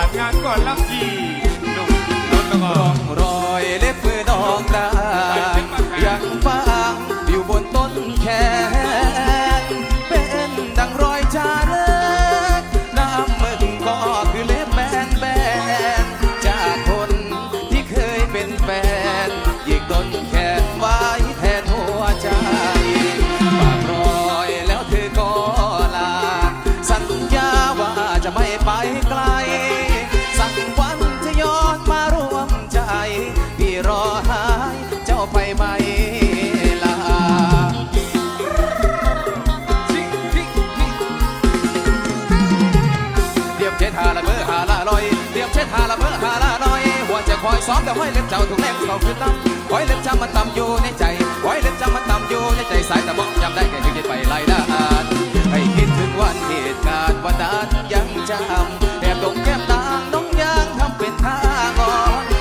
าดงานก่อนรับที เช็ดหาละเบอหาละลอยเตรียมเช็ดหาละเบอหาละลอยหัวจะคอยซ้อมแต่ห้อยเล็บเจ้าถูกเล็บเขาขึ้นลำห้อยเล็บจำมันต่ำอยู่ในใจห้อยเล็บจำมันต่ำอยู่ในใจสายตะบอกจำได้แค่คิดไปไล่ด่านให้คิดถึงวันเหตุการณ์วันนั้นยังจำแอบดมแก้มตาน้องยางทำเป็นท่างอ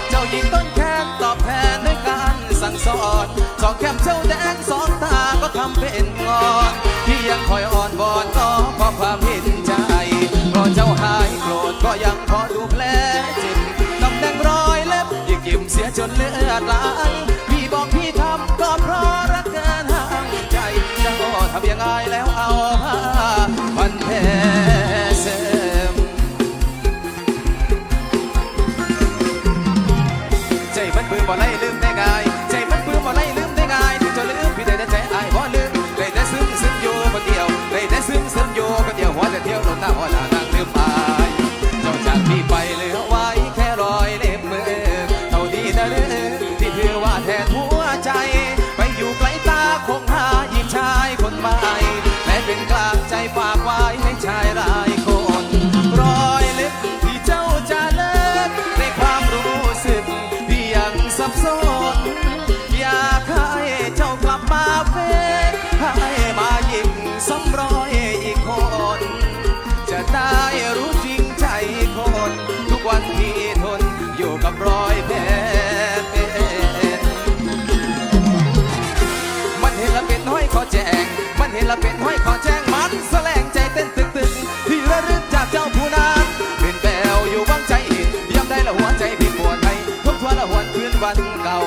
เจ้าหญิงต้นแขนตอบแทนด้วยการสั่งสอนสองแก้มเจ้าแดงสองตาก็ทำเป็นงอน จนเลือดไหลพี่บอกพี่ทำก็เพราะรักเกินห้ามใจจะก็ทำยังไงแล้วเอาผ้าพันแผลเสริมใจมันเบื่อบ่ไล่ ทนหัวใจ ไปอยู่ไกลตาคงหาหญิงชายคนใหม่แม้เป็นกลางใจฝากไว้ให้ชายรายคน วันเก่า